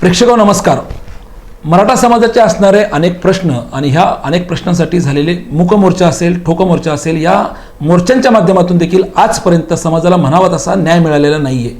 प्रेक्षक नमस्कार. मराठा समाजाचे असणारे अनेक प्रश्न आणि ह्या अनेक प्रश्नांसाठी झालेले मूक मोर्चा असेल ठोक मोर्चा असेल या मोर्चांच्या माध्यमातून देखील आजपर्यंत समाजाला म्हणावा तसा न्याय मिळालेला नाही आहे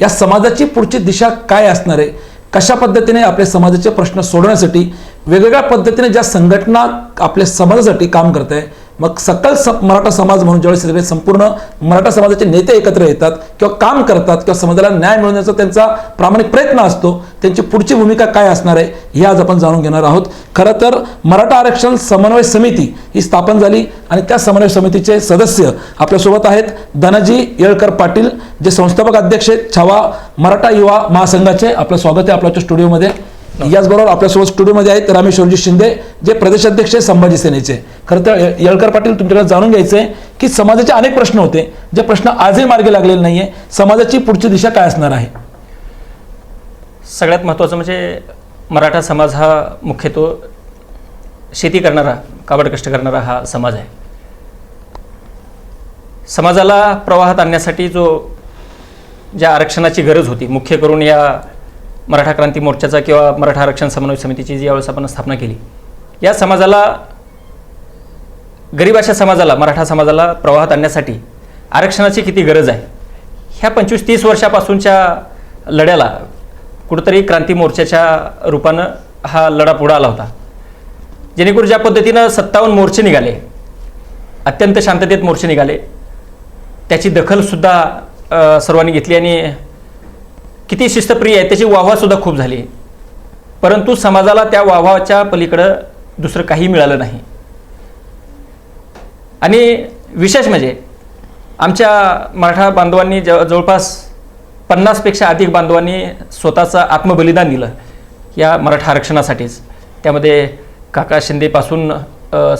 या समाजाची पुढची दिशा काय असणार आहे? कशा पद्धतीने आपल्या समाजाचे प्रश्न सोडवण्यासाठी वेगवेगळ्या पद्धतीने ज्या संघटना आपल्या समाजासाठी काम करत आहे मग सकल स मराठा समाज म्हणून ज्यावेळेस सगळे संपूर्ण मराठा समाजाचे नेते एकत्र येतात किंवा काम करतात किंवा समाजाला न्याय मिळवण्याचा त्यांचा प्रामाणिक प्रयत्न असतो त्यांची पुढची भूमिका काय असणार आहे हे आज आपण जाणून घेणार आहोत. खरं तर मराठा आरक्षण समन्वय समिती ही स्थापन झाली आणि त्या समन्वय समितीचे सदस्य आपल्यासोबत आहेत धनजी येळकर पाटील जे संस्थापक अध्यक्ष आहेत छावा मराठा युवा महासंघाचे. आपलं स्वागत आहे आपल्या स्टुडिओमध्ये. याचबरोबर आपल्यासोबत स्टुडिओमध्ये आहेत रामेश्वरजी शिंदे जे प्रदेशाध्यक्ष आहे संभाजी सेनेचे. खरं तर येळकर पाटील तुमच्याकडे जाणून घ्यायचं आहे की समाजाचे अनेक प्रश्न होते. जे प्रश्न आजही मार्गी लागलेले नाहीये. समाजाची पुढची दिशा काय असणार आहे? सगळ्यात महत्त्वाचं म्हणजे मराठा समाज हा मुख्यत्व शेती करणारा काबड कष्ट करणारा हा समाज आहे. समाजाला प्रवाहात आणण्यासाठी जो ज्या आरक्षणाची गरज होती मुख्य करून या मराठा क्रांती मोर्चाचा किंवा मराठा आरक्षण समन्वय समितीची जी यावेळेस आपण स्थापना केली या समाजाला गरीब अशा समाजाला मराठा समाजाला प्रवाहात आणण्यासाठी आरक्षणाची किती गरज आहे? ह्या पंचवीस तीस वर्षापासूनच्या लढ्याला कुठंतरी क्रांती मोर्चाच्या रूपानं हा लढा पुढं आला होता. जेणेकरून ज्या पद्धतीनं सत्तावन्न मोर्चे निघाले अत्यंत शांततेत मोर्चे निघाले त्याची दखलसुद्धा सर्वांनी घेतली आणि किती शिस्तप्रिय आहे त्याची वाहवासुद्धा खूप झाली परंतु समाजाला त्या वाहवाच्या पलीकडं दुसरं काही मिळालं नाही. आणि विशेष म्हणजे आमच्या मराठा बांधवांनी जव जवळपास पन्नासपेक्षा अधिक बांधवांनी स्वतःचं आत्मबलिदान दिलं या मराठा आरक्षणासाठीच. त्यामध्ये काका शिंदेपासून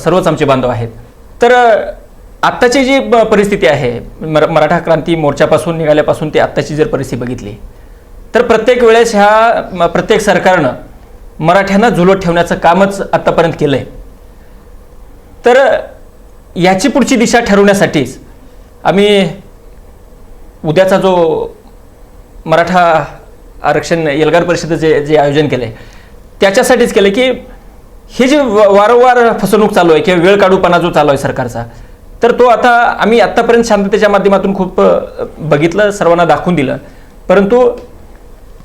सर्वच आमचे बांधव आहेत. तर आत्ताची जी परिस्थिती आहे मर मराठा क्रांती मोर्चापासून निघाल्यापासून ते आत्ताची जर परिस्थिती बघितली तर प्रत्येक वेळेस ह्या प्रत्येक सरकारनं मराठ्यांना झुलत ठेवण्याचं कामच आत्तापर्यंत केलं आहे तर याची पुढची दिशा ठरवण्यासाठीच आम्ही उद्याचा जो मराठा आरक्षण एल्गार परिषदेचे जे आयोजन केलं आहे त्याच्यासाठीच केलं की हे जे व- वारंवार फसवणूक चालू आहे किंवा वेळ काढूपणा जो चालू आहे सरकारचा तर तो आता आम्ही आत्तापर्यंत शांततेच्या माध्यमातून खूप बघितलं सर्वांना दाखवून दिलं. परंतु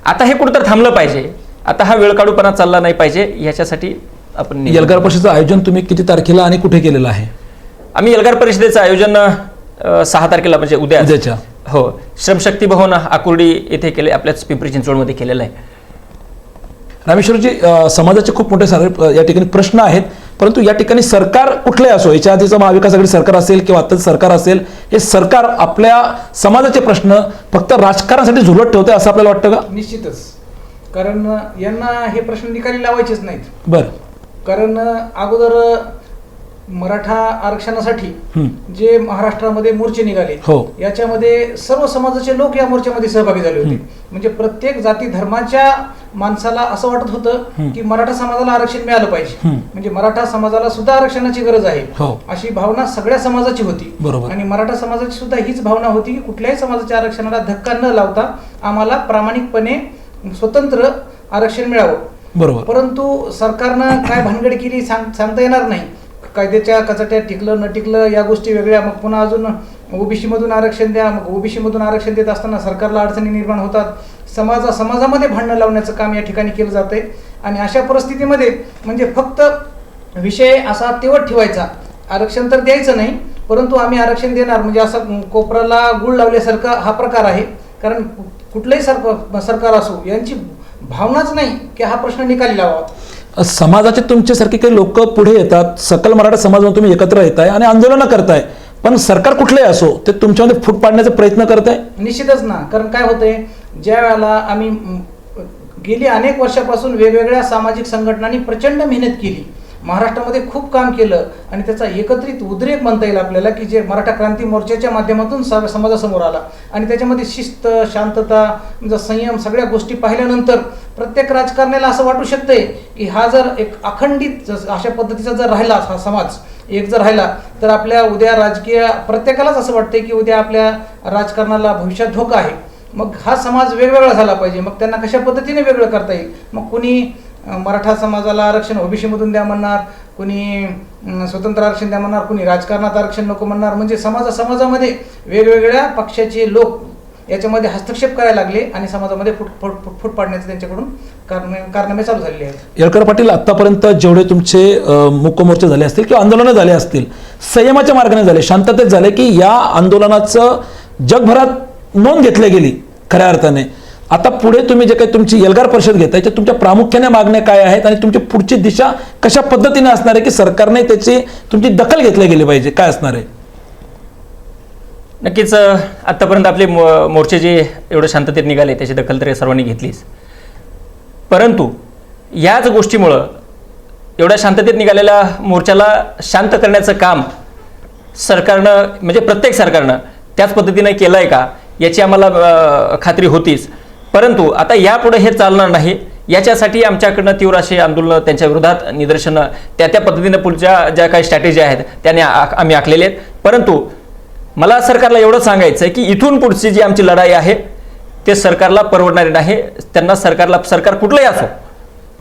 आता हे कुठंतर थांबलं पाहिजे. आता हा वेळ काढूपणा चालला नाही पाहिजे याच्यासाठी आपण यलगार परिषदेचं आयोजन तुम्ही किती तारखेला आणि कुठे केलेलं आहे? आम्ही एल्गार परिषदेचं आयोजन सहा तारखेला म्हणजे उद्या उद्याच्या. हो. श्रमशक्ती भवन आकुर्डी येथे केले आपल्याच पिंपरी चिंचवडमध्ये केलेलं आहे. रामेश्वरजी समाजाचे खूप मोठे सारे या ठिकाणी प्रश्न आहेत. परंतु या ठिकाणी सरकार कुठले असो याच्या आधीचं महाविकास आघाडी सरकार असेल किंवा आत्ताचं सरकार असेल हे सरकार आपल्या समाजाचे प्रश्न फक्त राजकारणासाठी झुलत ठेवते असं आपल्याला वाटतं का? निश्चितच. कारण यांना हे प्रश्न निकाली लावायचेच नाहीत. बरं. कारण अगोदर मराठा आरक्षणासाठी. जे महाराष्ट्रामध्ये मोर्चे निघाले हो. याच्यामध्ये सर्व समाजाचे लोक या मोर्चामध्ये सहभागी झाले होते म्हणजे प्रत्येक जाती धर्माच्या माणसाला असं वाटत होतं की मराठा समाजाला आरक्षण मिळालं पाहिजे. म्हणजे मराठा समाजाला सुद्धा आरक्षणाची गरज आहे हो. अशी भावना सगळ्या समाजाची होती बरोबर. आणि मराठा समाजाची सुद्धा हीच भावना होती की कुठल्याही समाजाच्या आरक्षणाला धक्का न लावता आम्हाला प्रामाणिकपणे स्वतंत्र आरक्षण मिळावं बरोबर परंतु सरकारनं काय भानगड केली सांग सांगता येणार नाही कायद्याच्या कचाट्यात टिकलं न टिकलं या गोष्टी वेगळ्या. मग पुन्हा अजून ओबीसीमधून आरक्षण द्या. मग ओबीसीमधून आरक्षण देत असताना सरकारला अडचणी निर्माण होतात. समाजा समाजामध्ये भांडणं लावण्याचं काम या ठिकाणी केलं जातंय. आणि अशा परिस्थितीमध्ये म्हणजे फक्त विषय असा तेवट ठेवायचा. आरक्षण तर द्यायचं नाही परंतु आम्ही आरक्षण देणार. म्हणजे असं कोपराला गुळ लावल्यासारखा हा प्रकार आहे. कारण कुठलंही सरकार सरकार असो यांची भावनाच नाही की हा प्रश्न निकाली लावावा. समाजाचे तुमच्यासारखे काही लोक पुढे येतात. सकल मराठा समाज तुम्ही एकत्र येताय आणि आंदोलनं करताय. पण सरकार कुठलंही असो ते तुमच्यामध्ये फूट पाडण्याचा प्रयत्न करत आहे निश्चितच ना. कारण काय होतंय ज्या वेळेला आम्ही गेली अनेक वर्षापासून वेगवेगळ्या सामाजिक संघटनांनी प्रचंड मेहनत केली. महाराष्ट्रामध्ये खूप काम केलं आणि त्याचा एकत्रित उद्रेक म्हणता येईल आपल्याला की जे मराठा क्रांती मोर्चाच्या माध्यमातून स- समाजासमोर आला. आणि त्याच्यामध्ये शिस्त शांतता म्हणजे संयम सगळ्या गोष्टी पाहिल्यानंतर प्रत्येक राजकारण्याला असं वाटू शकते की हा जर एक अखंडित अशा पद्धतीचा जर राहिला हा समाज एक जर राहिला तर आपल्या उद्या राजकीय प्रत्येकालाच असं वाटतंय की उद्या आपल्या राजकारणाला भविष्यात धोका आहे. मग हा समाज वेगवेगळा झाला पाहिजे. मग त्यांना कशा पद्धतीने वेगळं करता येईल? मग कुणी मराठा समाजाला आरक्षण ओबीसीमधून द्या म्हणणार कुणी स्वतंत्र आरक्षण द्या म्हणणार कुणी राजकारणात आरक्षण नको म्हणणार म्हणजे समाजा समाजामध्ये वेगवेगळ्या पक्षाचे लोक याच्यामध्ये हस्तक्षेप करायला लागले आणि समाजामध्ये फुट फुट फुट फुट पाडण्याचं त्यांच्याकडून कारणे कारनामे चालू झालेले आहेत. येळकर पाटील आतापर्यंत जेवढे तुमचे मुकमोर्चे झाले असतील किंवा आंदोलनं झाले असतील संयमाच्या मार्गाने झाले शांततेत झाले की या आंदोलनाचं जगभरात नोंद घेतली गेली खऱ्या अर्थाने. आता पुढे तुम्ही जे काही तुमची एल्गार परिषद घेता याच्यात तुमच्या प्रामुख्याने मागण्या काय आहेत आणि तुमची पुढची दिशा कशा पद्धतीने असणार आहे की सरकारने त्याची तुमची दखल घेतली गेली पाहिजे? काय असणार आहे? नक्कीच आतापर्यंत आत्तापर्यंत आपले मोर्चे जे एवढं शांततेत निघाले त्याची दखल तरी सर्वांनी घेतलीच. परंतु याच गोष्टीमुळं एवढ्या शांततेत निघालेल्या मोर्चाला शांत करण्याचं काम सरकारनं म्हणजे प्रत्येक सरकारनं त्याच पद्धतीनं केलं आहे का याची आम्हाला खात्री होतीच. परंतु आता यापुढे हे चालणार नाही. याच्यासाठी आमच्याकडनं तीव्र अशी आंदोलनं त्यांच्या विरोधात निदर्शनं त्या त्या पद्धतीनं पुढच्या ज्या काही स्ट्रॅटेजी आहेत त्याने आम्ही आखलेले आहेत. परंतु मला सरकारला एवढं सांगायचं आहे की इथून पुढची जी आमची लढाई आहे ते सरकारला परवडणारी नाही. त्यांना सरकारला सरकार कुठलंही असो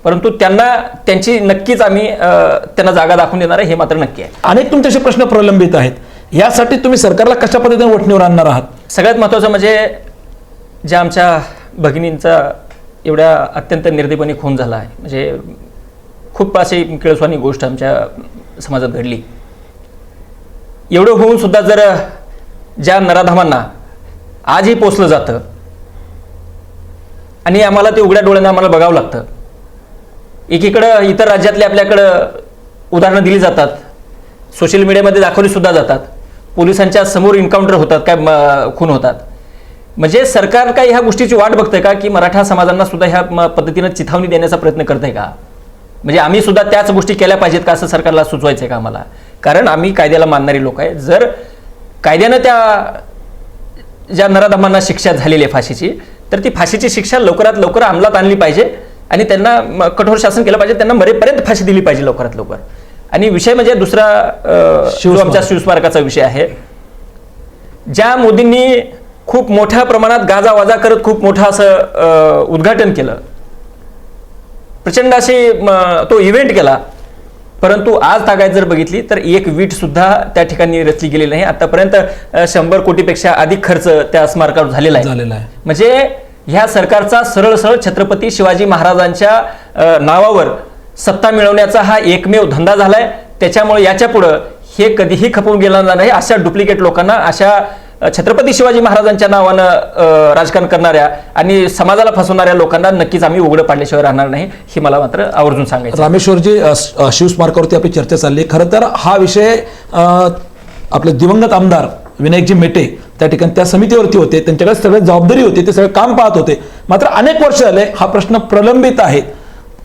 परंतु त्यांना त्यांची नक्कीच आम्ही त्यांना जागा दाखवून देणार आहे हे मात्र नक्की आहे. अनेक तुमच्याशी प्रश्न प्रलंबित आहेत. यासाठी तुम्ही सरकारला कशा पद्धतीने वठणीवर आणणार आहात? सगळ्यात महत्त्वाचं म्हणजे ज्या आमच्या भगिनींचा एवढ्या अत्यंत निर्दयपणे खून झाला आहे. म्हणजे खूप अशी किळसवानी गोष्ट आमच्या समाजात घडली. एवढं होऊन सुद्धा जर ज्या नराधामांना आजही पोचलं जातं आणि आम्हाला ते उघड्या डोळ्यांना आम्हाला बघावं लागतं. एकीकडं इतर राज्यातले आपल्याकडं उदाहरणं दिली जातात. सोशल मीडियामध्ये दाखवली सुद्धा जातात. पोलिसांच्या समोर इन्काउंटर होतात काय खून होतात. म्हणजे सरकार काय ह्या गोष्टीची वाट बघतंय का? की मराठा समाजांना सुद्धा ह्या म- पद्धतीनं चिथावणी देण्याचा प्रयत्न करतंय का? म्हणजे आम्ही सुद्धा त्याच गोष्टी केल्या पाहिजेत का? असं सरकारला सुचवायचं आहे का आम्हाला? कारण आम्ही कायद्याला मानणारी लोक आहे जर कायद्यानं त्या ज्या नराधमांना शिक्षा झालेली आहे फाशीची तर ती फाशीची शिक्षा लवकरात लवकर अंमलात आणली पाहिजे आणि त्यांना कठोर शासन केलं पाहिजे. त्यांना मरेपर्यंत फाशी दिली पाहिजे लवकरात लवकर. आणि विषय म्हणजे दुसरा. आमच्या शिवस्मारकाचा विषय आहे. ज्या मोदींनी खूप मोठ्या प्रमाणात गाजावाजा करत खूप मोठं असं उद्घाटन केलं. प्रचंड अशी तो इव्हेंट केला. परंतु आज तागायत जर बघितली तर एक वीट सुद्धा त्या ठिकाणी रचली गेलेली नाही. आतापर्यंत शंभर कोटीपेक्षा अधिक खर्च त्या स्मारकावर झालेला आहे. झालेला आहे. म्हणजे ह्या सरकारचा सरळ सरळ छत्रपती शिवाजी महाराजांच्या नावावर सत्ता मिळवण्याचा हा एकमेव धंदा झालाय. त्याच्यामुळे याच्या पुढं हे कधीही खपवून गेलं जाणार नाही अशा डुप्लिकेट लोकांना अशा छत्रपती शिवाजी महाराजांच्या नावानं राजकारण करणाऱ्या आणि समाजाला फसवणाऱ्या लोकांना नक्कीच आम्ही उघडं पाडल्याशिवाय राहणार नाही हे मला मात्र आवर्जून सांगायचं रामेश्वरजी शिवस्मारकावरती आपली चर्चा चालली आहे. खरं तर हा विषय आपले दिवंगत आमदार विनायकजी मेटे त्या ठिकाणी त्या समितीवरती होते त्यांच्याकडे सगळी जबाबदारी होती ते सगळं काम पाहत होते. मात्र अनेक वर्ष झाले हा प्रश्न प्रलंबित आहे.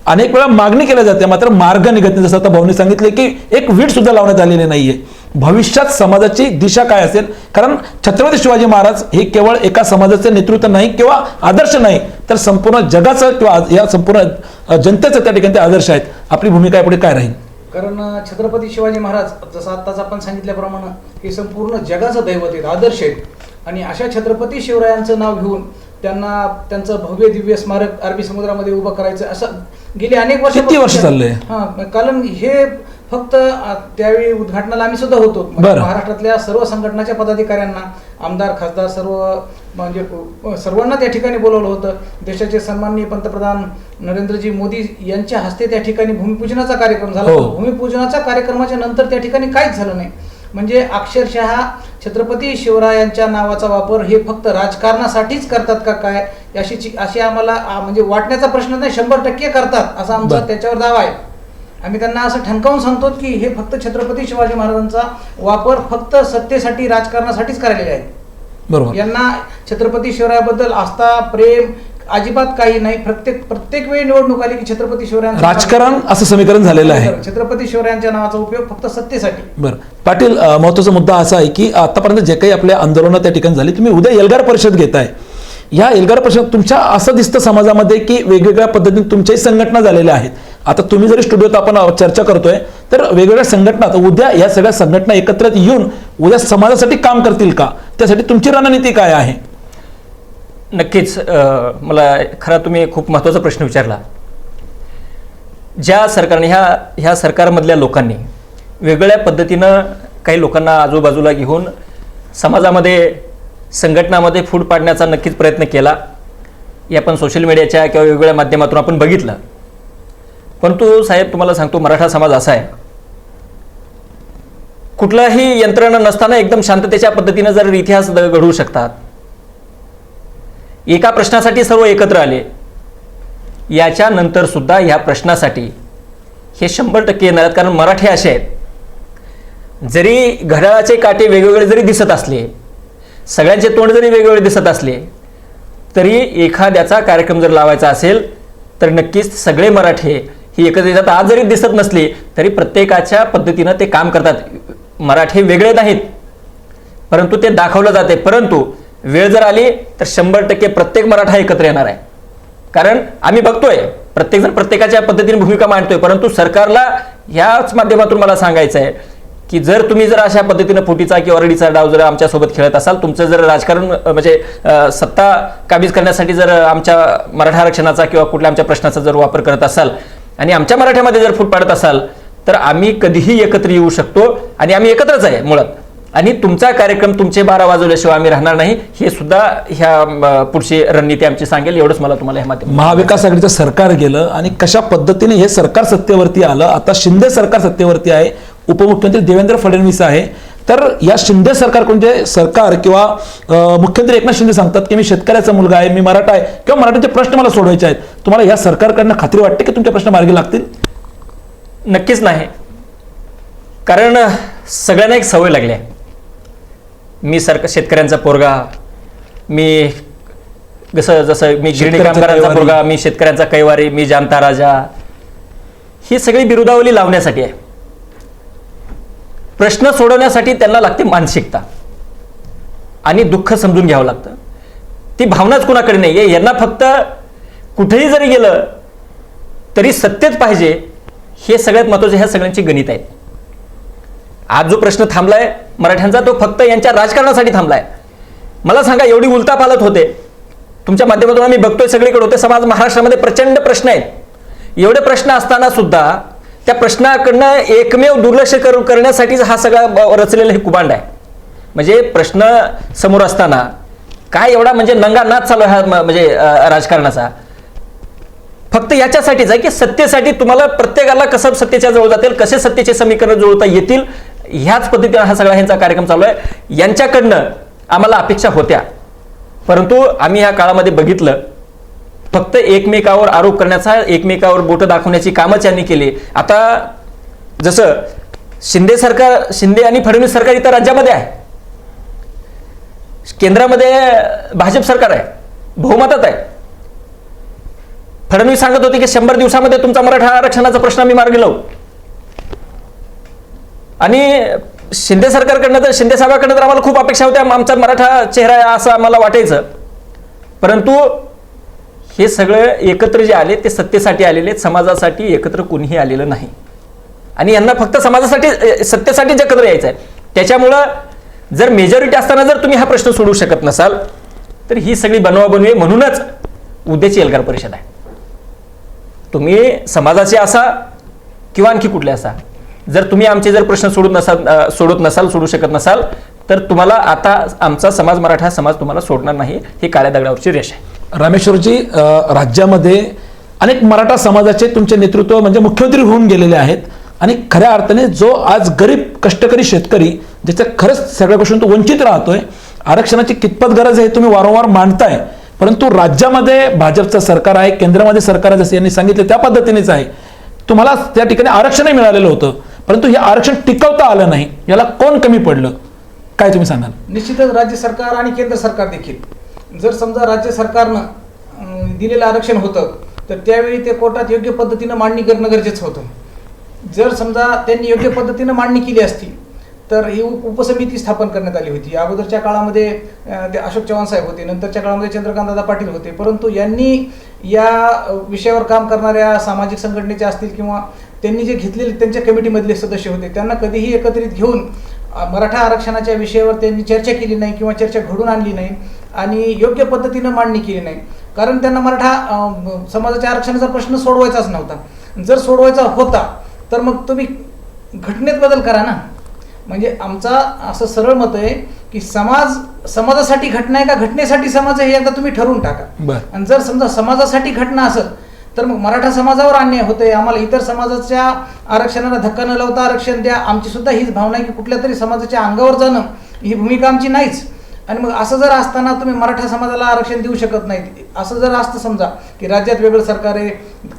अनेक वेळा मागणी केल्या जाते मात्र मार्ग निघत नाही. जसं आता भाऊनी सांगितले की एक वीट सुद्धा लावण्यात आलेली नाहीये. भविष्यात समाजाची दिशा काय असेल? कारण छत्रपती शिवाजी महाराज हे केवळ एका समाजाचे नेतृत्व नाही किंवा आदर्श नाही तर संपूर्ण जगाचं किंवा या संपूर्ण जनतेचं त्या ठिकाणी ते आदर्श आहेत. आपली भूमिका यापुढे काय राहील? कारण छत्रपती शिवाजी महाराज जसं आत्ताच आपण सांगितल्याप्रमाणे हे संपूर्ण जगाचं दैवत आहेत आदर्श आहेत. आणि अशा छत्रपती शिवरायांचं नाव घेऊन त्यांना त्यांचं भव्य दिव्य स्मारक अरबी समुद्रामध्ये उभं करायचं असं गेली अनेक वर्ष किती वर्ष चाललंय? हा कारण हे फक्त त्यावेळी उद्घाटनाला आम्ही सुद्धा होतो म्हणजे. महाराष्ट्रातल्या सर्व संघटनाच्या पदाधिकाऱ्यांना आमदार खासदार सर्व म्हणजे सर्वांना त्या ठिकाणी बोलवलं होतं देशाचे सन्माननीय पंतप्रधान नरेंद्रजी मोदी यांच्या हस्ते त्या ठिकाणी भूमिपूजनाचा कार्यक्रम झाला हो. भूमिपूजनाच्या कार्यक्रमाच्या नंतर त्या ठिकाणी काहीच झालं नाही म्हणजे अक्षरशः छत्रपती शिवरायांच्या नावाचा वापर हे फक्त राजकारणासाठीच करतात का काय अशी अशी आम्हाला म्हणजे वाटण्याचा प्रश्न नाही शंभर टक्के करतात असा आमचा. त्याच्यावर दावा आहे आम्ही त्यांना असं ठणकावून सांगतो की हे फक्त छत्रपती शिवाजी महाराजांचा वापर फक्त सत्तेसाठी राजकारणासाठीच करायलेले आहेत बरोबर. यांना छत्रपती शिवरायाबद्दल आस्था प्रेम अजिबात काही नाही. प्रत्येक प्रत्येक वेळी निवडणूक आली की छत्रपती शिवरायांचं राजकारण असं समीकरण झालेलं आहे. छत्रपती शिवरायांच्या नावाचा उपयोग फक्त सत्तेसाठी. बरं. पाटील अ, महत्त्वाचा मुद्दा असा आहे की आतापर्यंत जे काही आपल्या आंदोलनं त्या ठिकाणी झाली तुम्ही उद्या एल्गार परिषद घेताय. या एल्गार परिषद तुमच्या असं दिसतं समाजामध्ये की वेगवेगळ्या पद्धतीने तुमच्याही संघटना झालेल्या आहेत. आता तुम्ही जरी स्टुडिओत आपण चर्चा करतोय तर वेगवेगळ्या संघटना आता उद्या या सगळ्या संघटना एकत्रित येऊन उद्या समाजासाठी काम करतील का? त्यासाठी तुमची रणनीती काय आहे? नक्कीच मला खरा तुम्ही खूप महत्त्वाचा प्रश्न विचारला. ज्या सरकारने ह्या ह्या सरकारमधल्या लोकांनी वेगळ्या पद्धतीनं काही लोकांना आजूबाजूला घेऊन समाजामध्ये संघटनामध्ये फूट पाडण्याचा नक्कीच प्रयत्न केला. हे आपण सोशल मीडियाच्या किंवा वेगवेगळ्या माध्यमातून आपण बघितलं. परंतु साहेब तुम्हाला सांगतो मराठा समाज असा आहे. कुठलाही यंत्रणा नसताना एकदम शांततेच्या पद्धतीनं जर इतिहास द- घडवू शकतात. एका प्रश्नासाठी सर्व एकत्र आले. याच्यानंतर सुद्धा ह्या प्रश्नासाठी हे शंभर टक्के येणार आहेत कारण मराठी असे आहेत. जरी घड्याळाचे काटे वेगवेगळे जरी दिसत असले सगळ्यांचे तोंड जरी वेगवेगळे दिसत असले तरी एखाद्याचा कार्यक्रम जर लावायचा असेल तर नक्कीच सगळे मराठे ही एकत्र येतात आज जरी दिसत नसली तरी प्रत्येकाच्या पद्धतीनं ते काम करतात. मराठे वेगळे नाहीत. परंतु ते दाखवलं जाते. परंतु वेळ जर आली तर शंभर टक्के प्रत्येक मराठा एकत्र येणार आहे. कारण आम्ही बघतोय प्रत्येकजण प्रत्येकाच्या पद्धतीने भूमिका मांडतोय. परंतु सरकारला ह्याच माध्यमातून मला सांगायचं आहे की जर तुम्ही जर अशा पद्धतीनं फुटीचा किंवा रडीचा डाव जर आमच्यासोबत खेळत असाल तुमचं जर राजकारण म्हणजे सत्ता काबीज करण्यासाठी जर आमच्या मराठा आरक्षणाचा किंवा कुठल्या आमच्या प्रश्नाचा जर वापर करत असाल आणि आमच्या मराठ्यामध्ये जर फूट पाडत असाल तर आम्ही कधीही एकत्र येऊ शकतो आणि आम्ही एकत्रच आहे मुळात. आणि तुमचा कार्यक्रम तुमचे बारा वाजवल्याशिवाय आम्ही राहणार नाही हे सुद्धा ह्या पुढची रणनीती आमची सांगेल. एवढंच मला तुम्हाला हे माहिती महाविकास आघाडीचं सरकार गेलं आणि कशा पद्धतीने हे सरकार सत्तेवरती आलं? आता शिंदे सरकार सत्तेवरती आहे उपमुख्यमंत्री देवेंद्र फडणवीस आहे. तर या शिंदे सरकारकडून जे सरकार किंवा मुख्यमंत्री एकनाथ शिंदे सांगतात की मी शेतकऱ्याचा मुलगा आहे मी मराठा आहे. किंवा मराठीचे प्रश्न मला सोडवायचे आहेत. तुम्हाला या सरकारकडनं खात्री वाटते की तुमचे प्रश्न मार्गी लागतील? नक्कीच नाही. कारण सगळ्यांना एक सवय लागली आहे. मी सरकार शेतकऱ्यांचा पोरगा मी जसं जसं मी गिरणी कामगारांचा. पोरगा मी शेतकऱ्यांचा कैवारी मी जाणता राजा. ही सगळी बिरुदावली लावण्यासाठी आहे. प्रश्न सोडवण्यासाठी त्यांना लागते मानसिकता. आणि दुःख समजून घ्यावं लागतं. ती भावनाच कुणाकडे नाही आहे यांना फक्त कुठेही जरी गेलं तरी सत्यच पाहिजे. हे सगळ्यात महत्त्वाचे ह्या सगळ्यांची गणित आहेत आज जो प्रश्न थांबलाय मराठ्यांचा तो फक्त यांच्या राजकारणासाठी थांबलाय. मला सांगा एवढी उलता पालत होते. तुमच्या माध्यमातून आम्ही बघतोय सगळीकडे होते. समाज महाराष्ट्रामध्ये प्रचंड प्रश्न आहेत. एवढे प्रश्न असताना सुद्धा त्या प्रश्नाकडनं एकमेव दुर्लक्ष कर करण्यासाठीच हा सगळा रचलेलं रचलेला हे कुबांड आहे. म्हणजे प्रश्न समोर असताना काय एवढा म्हणजे नंगा नाच चालू आहे हा म्हणजे राजकारणाचा? फक्त याच्यासाठीच आहे की सत्तेसाठी तुम्हाला प्रत्येकाला कसं सत्तेच्या जवळ जातील कसे सत्तेचे समीकरण जुळता येतील ह्याच पद्धतीनं हा सगळा ह्यांचा कार्यक्रम चालू आहे. यांच्याकडनं आम्हाला अपेक्षा होत्या. परंतु आम्ही ह्या काळामध्ये बघितलं फक्त एकमेकावर आरोप करण्याचा एकमेकावर बोटं दाखवण्याची कामच यांनी केली. आता जसं शिंदे सरकार शिंदे आणि फडणवीस सरकार इतर राज्यामध्ये आहे. केंद्रामध्ये भाजप सरकार आहे. बहुमतात आहे. फडणवीस सांगत होते की शंभर दिवसामध्ये तुमचा मराठा आरक्षणाचा प्रश्न आम्ही मार्गी लावू. आणि शिंदे सरकारकडनं तर शिंदे साहेबांकडनं तर आम्हाला खूप अपेक्षा होत्या आमचा मराठा चेहरा आहे असं आम्हाला वाटायचं. परंतु हे सगळं एकत्र जे आले ते सत्तेसाठी आलेले आहेत, समाजासाठी एकत्र कोणीही आलेलं नाही. आणि यांना फक्त समाजासाठी सत्तेसाठीच एकत्र यायचं आहे. त्याच्यामुळं जर मेजॉरिटी असताना जर तुम्ही हा प्रश्न सोडू शकत नसाल तर ही सगळी बनवाबनवी म्हणूनच उद्याची एल्गार परिषद आहे. तुम्ही समाजाचे असा किंवा आणखी कुठले असा. जर तुम्ही आमचे जर प्रश्न सोडून नसाल सोडत नसाल सोडू शकत नसाल तर तुम्हाला आता आमचा समाज मराठा समाज तुम्हाला सोडणार नाही. ही काळ्या दगडावरची रेष आहे. रामेश्वरजी राज्यामध्ये अनेक मराठा समाजाचे तुमचे नेतृत्व म्हणजे मुख्यमंत्री होऊन गेलेले आहेत. आणि खऱ्या अर्थाने जो आज गरीब कष्टकरी शेतकरी ज्याच्या खरंच सगळ्या तो वंचित राहतोय आरक्षणाची कितपत गरज आहे तुम्ही वारंवार मांडताय. परंतु राज्यामध्ये भाजपचं सरकार आहे केंद्रामध्ये सरकार आहे जसं यांनी सांगितलं त्या पद्धतीनेच आहे. तुम्हाला त्या ठिकाणी आरक्षणही मिळालेलं होतं. परंतु हे आरक्षण टिकवता आलं नाही. याला कोण कमी पडलं? काय तुम्ही सांगाल? निश्चितच राज्य सरकार आणि केंद्र सरकार देखील. जर समजा राज्य सरकारनं दिलेलं आरक्षण होतं तर त्यावेळी ते कोर्टात योग्य पद्धतीनं मांडणी करणं गरजेचं होतं. जर समजा त्यांनी योग्य पद्धतीनं मांडणी केली असती तर ही उपसमिती स्थापन करण्यात आली होती. अगोदरच्या काळामध्ये ते अशोक चव्हाण साहेब होते नंतरच्या काळामध्ये चंद्रकांतदादा पाटील होते. परंतु यांनी या विषयावर काम करणाऱ्या सामाजिक संघटनेचे असतील किंवा त्यांनी जे घेतलेले त्यांच्या कमिटीमधले सदस्य होते त्यांना कधीही एकत्रित घेऊन मराठा आरक्षणाच्या विषयावर त्यांनी चर्चा केली नाही किंवा चर्चा घडून आणली नाही आणि योग्य पद्धतीनं मांडणी केली नाही. कारण त्यांना मराठा समाजाच्या आरक्षणाचा प्रश्न सोडवायचाच नव्हता. जर सोडवायचा होता तर मग तुम्ही घटनेत बदल करा ना. म्हणजे आमचा असं सरळ मत आहे की समाज समाजासाठी घटना आहे का? घटनेसाठी समाज आहे हे एकदा तुम्ही ठरवून टाका. आणि जर समजा समाजासाठी घटना असेल तर मग मराठा समाजावर अन्याय होतोय. आम्हाला इतर समाजाच्या आरक्षणाला धक्का न लावता आरक्षण द्या. आमची सुद्धा हीच भावना आहे की कुठल्या तरी समाजाच्या अंगावर जाणं ही भूमिका आमची नाहीच. आणि मग असं जर असताना तुम्ही मराठा समाजाला आरक्षण देऊ शकत नाही असं जर असतं समजा की राज्यात वेगळं सरकार आहे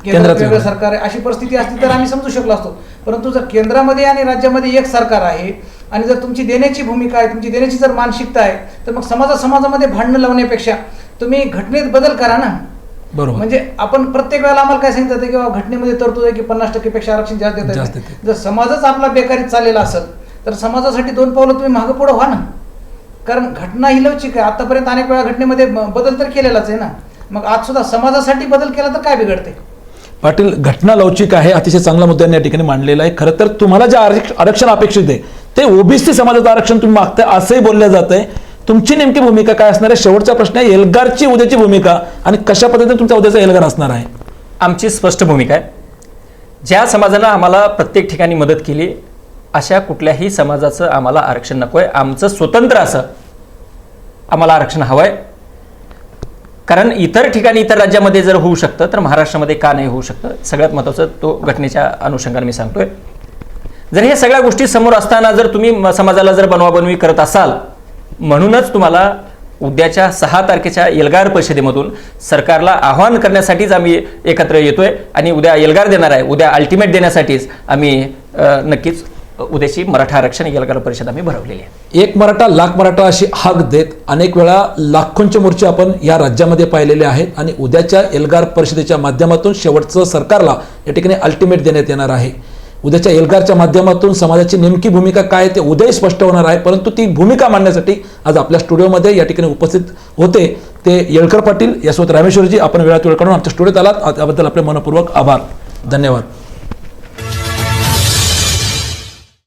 केंद्रात वेगळं. सरकार आहे अशी परिस्थिती असती तर आम्ही समजू शकलो असतो. परंतु जर केंद्रामध्ये आणि राज्यामध्ये एक सरकार आहे आणि जर तुमची देण्याची भूमिका आहे तुमची देण्याची जर मानसिकता आहे तर मग समाजा समाजामध्ये भांडणं लावण्यापेक्षा तुम्ही घटनेत बदल करा ना. बरोबर. म्हणजे आपण प्रत्येक वेळेला आम्हाला काय सांगितलं जातं की बाबा घटनेमध्ये तरतूद आहे की पन्नास टक्केपेक्षा आरक्षण जास्त देते. जर समाजच आपला बेकारीत चाललेला असेल तर समाजासाठी दोन पावलं तुम्ही मागं पुढं व्हा ना. कारण घटना ही लवचिक आहे. आतापर्यंत अनेक वेळा घटनेमध्ये ब- बदल तर केलेलाच आहे ना. मग आज सुद्धा समाजासाठी बदल केला तर काय बिघडते पाटील घटना लवचिक आहे अतिशय चांगला मुद्दा या ठिकाणी मांडलेला आहे. खरं तर तुम्हाला जे आरक्ष- आरक्षण अपेक्षित आहे ते ओबीसी समाजाचं आरक्षण तुम्ही मागताय असंही बोललं जात आहे तुमची नेमकी भूमिका काय असणार आहे? शेवटचा प्रश्न आहे एल्गारची उद्याची भूमिका आणि कशा पद्धतीने तुमचा उद्याचा एल्गार असणार आहे? आमची स्पष्ट भूमिका आहे. ज्या समाजानं आम्हाला प्रत्येक ठिकाणी मदत केली अशा कुठल्याही समाजाचं आम्हाला आरक्षण नको आहे आमचं स्वतंत्र असं आम्हाला आरक्षण हवं आहे कारण इतर ठिकाणी इतर राज्यामध्ये जर होऊ शकतं तर महाराष्ट्रामध्ये का नाही होऊ शकतं? सगळ्यात महत्त्वाचं तो घटनेच्या अनुषंगाने मी सांगतोय. जर हे सगळ्या गोष्टी समोर असताना जर तुम्ही म- समाजाला जर बनवाबनवी करत असाल म्हणूनच तुम्हाला उद्याच्या सहा तारखेच्या एल्गार परिषदेमधून सरकारला आव्हान करण्यासाठीच आम्ही एकत्र येतोय आणि उद्या एल्गार देणार आहे. उद्या अल्टिमेट देण्यासाठीच आम्ही नक्कीच उद्याची मराठा आरक्षण एल्गार परिषद आम्ही भरवलेली आहे. एक मराठा लाख मराठा अशी हाक देत अनेक वेळा लाखोंचे मोर्चे आपण या राज्यामध्ये पाहिलेले आहेत आणि उद्याच्या एल्गार परिषदेच्या माध्यमातून शेवटचं सरकारला या ठिकाणी अल्टिमेट देण्यात येणार आहे. उद्याच्या एल्गारच्या माध्यमातून समाजाची नेमकी भूमिका काय ते उद्याही स्पष्ट होणार आहे परंतु ती भूमिका मांडण्यासाठी आज आपल्या स्टुडिओमध्ये या ठिकाणी उपस्थित होते ते येळकर पाटील यासोबत रामेश्वरजी आपण वेळात वेळ काढून आमच्या स्टुडिओत आलात. त्याबद्दल आपले मनपूर्वक आभार. धन्यवाद.